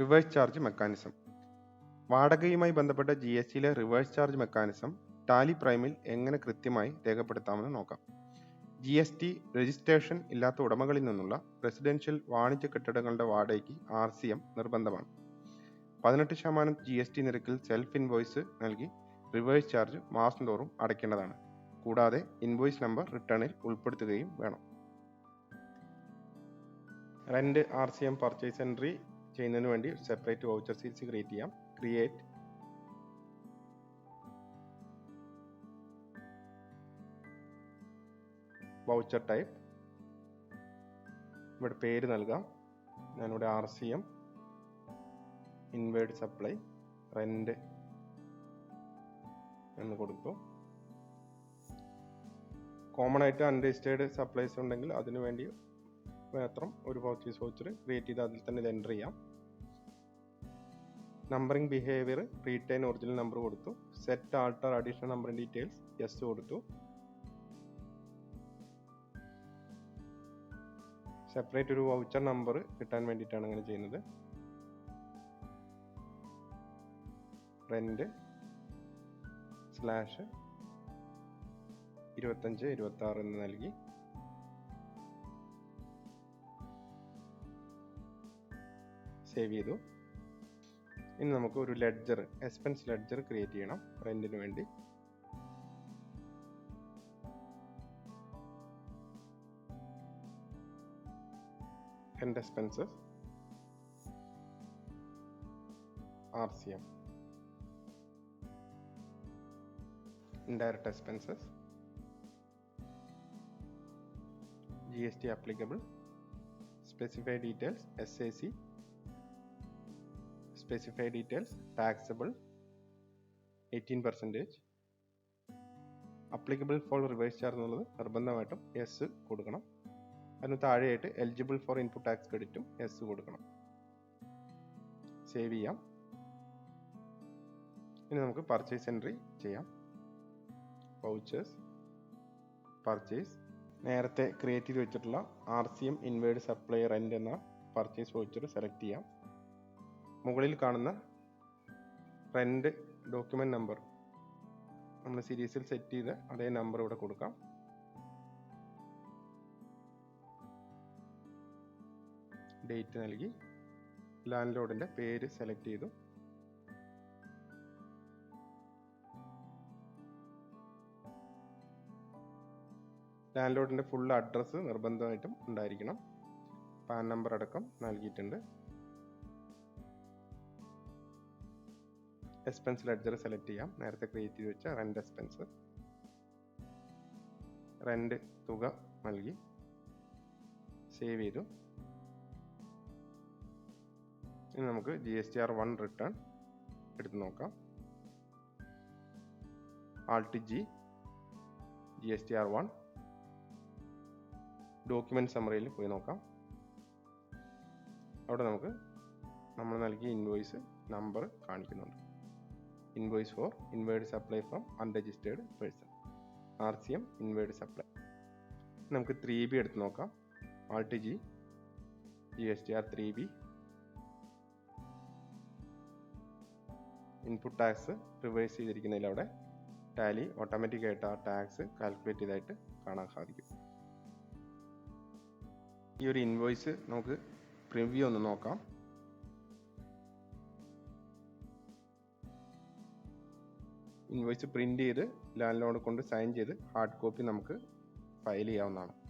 Reverse charge mechanism വാടകയുമായി ബന്ധപ്പെട്ട G S ടിയിലെ റിവേഴ്സ് ചാർജ് മെക്കാനിസം ടാലി പ്രൈമിൽ എങ്ങനെ കൃത്യമായി രേഖപ്പെടുത്താമെന്ന് നോക്കാം. ജി എസ് ടി രജിസ്ട്രേഷൻ ഇല്ലാത്ത ഉടമകളിൽ നിന്നുള്ള റെസിഡൻഷ്യൽ വാണിജ്യ കെട്ടിടങ്ങളുടെ വാടകയ്ക്ക് ആർ സി എം നിർബന്ധമാണ്. പതിനെട്ട് ശതമാനം ജി എസ് ടി നിരക്കിൽ സെൽഫ് ഇൻവോയ്സ് നൽകി റിവേഴ്സ് ചാർജ് മാസം തോറും അടയ്ക്കേണ്ടതാണ്. കൂടാതെ ഇൻവോയ്സ് നമ്പർ റിട്ടേണിൽ ഉൾപ്പെടുത്തുകയും വേണം. Rent R C M purchase entry ചെയ്യുന്നതിന് വേണ്ടി സെപ്പറേറ്റ് വൗച്ചർ സീൽസ് ക്രിയേറ്റ് ചെയ്യാം. ക്രിയേറ്റ് വൗച്ചർ ടൈപ്പ് ഇവിടെ പേര് നൽകാം. ഞാനിവിടെ R C M inward supply rent എന്ന് കൊടുത്തു. കോമൺ ആയിട്ട് അൺരജിസ്റ്റേർഡ് സപ്ലൈസ് ഉണ്ടെങ്കിൽ അതിനു വേണ്ടി മാത്രം ഒരു പർച്ചേസ് വൗച്ചർ ക്രിയേറ്റ് ചെയ്ത് അതിൽ തന്നെ ഇത് എന്റർ ചെയ്യാം. Numbering behaviour retain original number കൊടുത്തു. Set alter additional number details yes കൊടുത്തു. സെപ്പറേറ്റ് ഒരു വൗച്ചർ നമ്പർ കിട്ടാൻ വേണ്ടിയിട്ടാണ് അങ്ങനെ ചെയ്യുന്നത്. റെന്റ് സ്ലാഷ് ഇരുപത്തഞ്ച് ഇരുപത്തി ആറ് എന്ന് നൽകി. സേവ് ചെയ്തു ഇനി നമുക്ക് ഒരു ലെഡ്ജർ എക്സ്പെൻസ് ലെഡ്ജർ ക്രിയേറ്റ് ചെയ്യണം റെന്റിന് വേണ്ടി rent expenses RCM indirect expenses GST applicable specify details SAC specify details taxable 18 percentage applicable for reverse charge എന്നുള്ളത് നിർബന്ധമായിട്ടും എസ് കൊടുക്കണം. അതിന് താഴെയായിട്ട് എലിജിബിൾ ഫോർ ഇൻപുട്ട് ടാക്സ് ക്രെഡിറ്റും എസ് കൊടുക്കണം. സേവ് ചെയ്യാം. ഇനി നമുക്ക് പർച്ചേസ് എൻട്രി ചെയ്യാം. വൗച്ചേഴ്സ് പർച്ചേസ് നേരത്തെ ക്രിയേറ്റ് ചെയ്ത് വെച്ചിട്ടുള്ള R C M inward supply rent എന്ന പർച്ചേസ് വൗച്ചർ സെലക്ട് ചെയ്യാം. മുകളിൽ കാണുന്ന റെന്റ് ഡോക്യുമെന്റ് നമ്പർ നമ്മൾ സീരീസിൽ സെറ്റ് ചെയ്ത് അതേ നമ്പർ ഇവിടെ കൊടുക്കാം. ഡേറ്റ് നൽകി. ലാൻഡ് ലോഡിന്റെ പേര് സെലക്ട് ചെയ്തു. ലാൻഡ് ലോഡിന്റെ ഫുൾ അഡ്രസ്സ് നിർബന്ധമായിട്ടും ഉണ്ടായിരിക്കണം. പാൻ നമ്പർ അടക്കം നൽകിയിട്ടുണ്ട്. എക്സ്പെൻസ് ലെഡ്ജർ സെലക്ട് ചെയ്യാം. നേരത്തെ ക്രിയേറ്റ് ചെയ്ത് വെച്ച റെന്റ് എക്സ്പെൻസ് റെന്റ് തുക നൽകി. സേവ് ചെയ്തു. ഇനി നമുക്ക് G S T R one return എടുത്ത് നോക്കാം. Alt G G S T R one document സമ്മറിയിൽ പോയി നോക്കാം. അവിടെ നമുക്ക് നമ്മൾ നൽകിയ ഇൻവോയ്സ് നമ്പർ കാണിക്കുന്നുണ്ട്. Invoice for inward supply from unregistered person R C M inward supply നമുക്ക് ത്രീ ബി എടുത്ത് നോക്കാം. Alt G G S T R three B input tax reverse ചെയ്തിരിക്കുന്നതിൽ അവിടെ ടാലി ഓട്ടോമാറ്റിക് ആയിട്ട് ആ ടാക്സ് കാൽക്കുലേറ്റ് ചെയ്തായിട്ട് കാണാൻ സാധിക്കും. ഈ ഒരു ഇൻവോയ്സ് നമുക്ക് പ്രിവ്യൂ ഒന്ന് നോക്കാം. ഇൻവോയ്സ് പ്രിന്റ് ചെയ്ത് ലാൻഡ് ലോഡ് കൊണ്ട് സൈൻ ചെയ്ത് ഹാർഡ് കോപ്പി നമുക്ക് ഫയൽ ചെയ്യാവുന്നതാണ്.